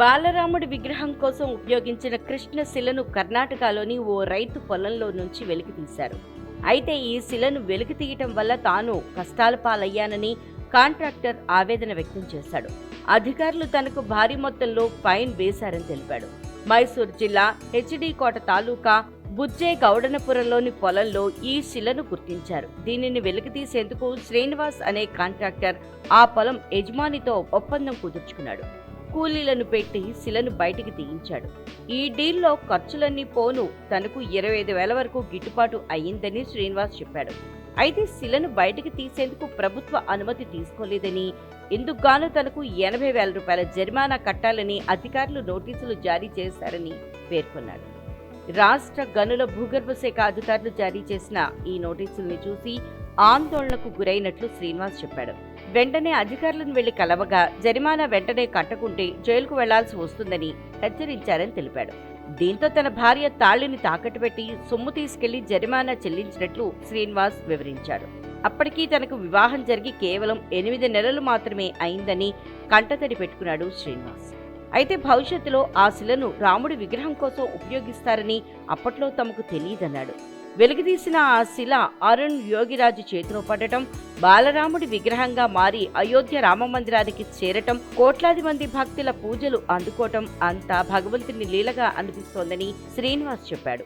బాలరాముడి విగ్రహం కోసం ఉపయోగించిన కృష్ణ శిలను కర్ణాటకలోని ఓ రైతు పొలంలో నుంచి వెలికి తీశారు. అయితే ఈ శిలను వెలికి తీయటం వల్ల తాను కష్టాల పాలయ్యానని కాంట్రాక్టర్ ఆవేదన వ్యక్తం చేశాడు. అధికారులు తనకు భారీ మొత్తంలో ఫైన్ వేశారని తెలిపాడు. మైసూర్ జిల్లా హెచ్డి కోట తాలూకా బుజ్జే గౌడనపురంలోని పొలంలో ఈ శిలను గుర్తించారు. దీనిని వెలికితీసేందుకు శ్రీనివాస్ అనే కాంట్రాక్టర్ ఆ పొలం యజమానితో ఒప్పందం కుదుర్చుకున్నాడు. కూలీలను పెట్టి శిలను బయటికి తీయించాడు. ఈ డీల్లో ఖర్చులన్నీ పోను తనకు ఇరవై ఐదు వేల వరకు గిట్టుబాటు అయ్యిందని శ్రీనివాస్ చెప్పాడు. అయితే శిలను బయటికి తీసేందుకు ప్రభుత్వ అనుమతి తీసుకోలేదని ఇందుకుగాను తనకు ఎనభై వేల రూపాయల జరిమానా కట్టాలని అధికారులు నోటీసులు జారీ చేశారని పేర్కొన్నాడు. రాష్ట్ర గనుల భూగర్భ శాఖ అధికారులు జారీ చేసిన ఈ నోటీసుల్ని చూసి ఆందోళనకు గురైనట్లు శ్రీనివాస్ చెప్పాడు. వెంటనే అధికారులను వెళ్ళి కలవగా జరిమానా వెంటనే కట్టకుంటే జైలుకు వెళ్ళాల్సి వస్తుందని హెచ్చరించారని తెలిపాడు. దీంతో తన భార్య తాళిని తాకట్టు పెట్టి సొమ్ము తీసుకెళ్ళి జరిమానా చెల్లించినట్లు శ్రీనివాస్ వివరించాడు అప్పటికీ తనకు వివాహం జరిగి కేవలం ఎనిమిది నెలలు మాత్రమే అయిందని కంటతడి పెట్టుకున్నాడు శ్రీనివాస్. అయితే భవిష్యత్తులో ఆ శిలను రాముడి విగ్రహం కోసం ఉపయోగిస్తారని అప్పట్లో తమకు తెలియదన్నాడు. వెలుగుదీసిన ఆ శిల అరుణ్ యోగిరాజు చేతిలో పడటం బాలరాముడి విగ్రహంగా మారి అయోధ్య రామమందిరానికి చేరటం కోట్లాది మంది భక్తుల పూజలు అందుకోవటం అంతా భగవంతుని లీలగా అనిపిస్తోందని శ్రీనివాస్ చెప్పాడు.